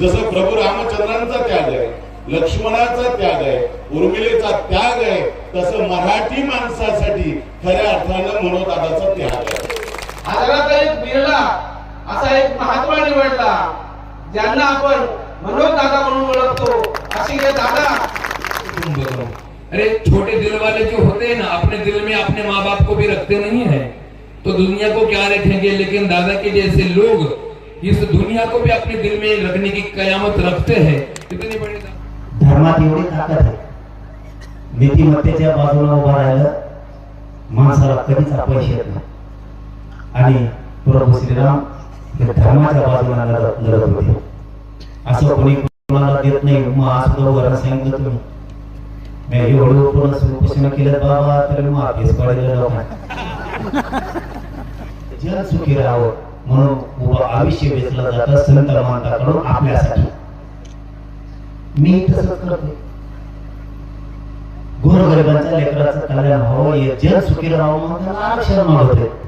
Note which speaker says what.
Speaker 1: जसं प्रभू रामचंद्रांचा त्याग आहे लक्ष्मणाचा त्याग आहे उर्मिलेचा त्याग आहे तसं मराठी माणसासाठी खऱ्या अर्थानं मनोदादाचा त्याग आहे.
Speaker 2: हा जगाचा एक बिरला असा एक महात्मा निवडला ज्यांना आपण मनोज दादा म्हणून ओळखतो. अशी हे दादा.
Speaker 3: अरे छोटे दिल वाले जो होते हैं ना अपने दिल में अपने माँ बाप को भी रखते नहीं है। तो दुनिया को क्या रखेंगे? लेकिन दादा के जैसे लोग इस दुनिया को भी अपने दिल में रखने की कयामत रखते हैं। कितनी बड़ी
Speaker 4: धर्मात एवढी ताकद आहे. नीतिमत्तेच्या बाजूला उभा राहिलं माणसाला कधीच अपयश येत नाही. आणि प्रभू श्रीराम हे धर्माच्या बाजूला लढत होते. असं कोणी कोणाला देत नाही मग आज बरोबर सांगितलं तुम्ही. मी एवढं पूर्ण उपोषण केलं बाबा तर मग अभ्यास पडायला जग सुखी राहावं. म्हणून उभं आयुष्य वेचलं जातं संत मानताकडून आपल्यासाठी. मी तसंच करते. गोरगरिबांच्या लेकराचं कल्याण व्हावं जन सुखी राहावं म्हणून आरक्षण मागवते.